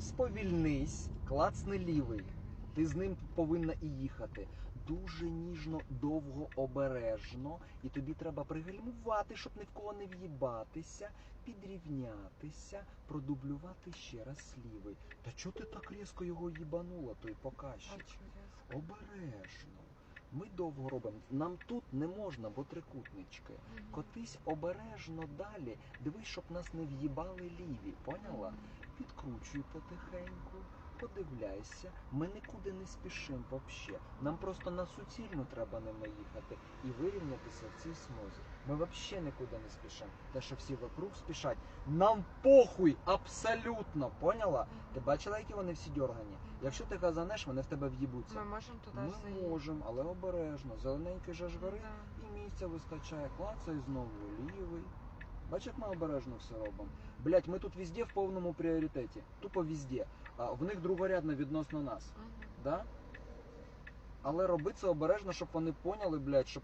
Сповільнись, клацни лівий. Ти з ним повинна і їхати. Дуже ніжно, довго, обережно, і тобі треба пригальмувати, щоб ні в кого не в'їбатися, підрівнятися, продублювати ще раз лівий. Та чого ти так різко його їбанула, той я Обережно. Ми довго робимо. Нам тут не можна, бо трикутнички. Котись обережно далі. Дивись, щоб нас не в'їбали ліві. Поняла? Мгм. Потихеньку, подивляйся. Ми нікуди не спішимо взагалі. Нам просто на суцільну треба ними їхати і вирівнятися в цій смузі. Ми взагалі нікуди не спішимо. Те, що всі вокруг спішать, нам похуй абсолютно. Поняла? Ти бачила, які вони всі дьоргані? Якщо ти газанеш, вони в тебе в'їбуться. Ми можемо туди Ми можемо, але обережно. Зелененький же ж Ну, горить, і місця вистачає. Клацай знову лівий. Бач, як ми обережно все робимо. Блять, ми тут везде в повному пріоритеті. Тупо везде. А в них другорядно відносно нас. Ага. Да? Але роби це обережно, щоб вони поняли, блядь, щоб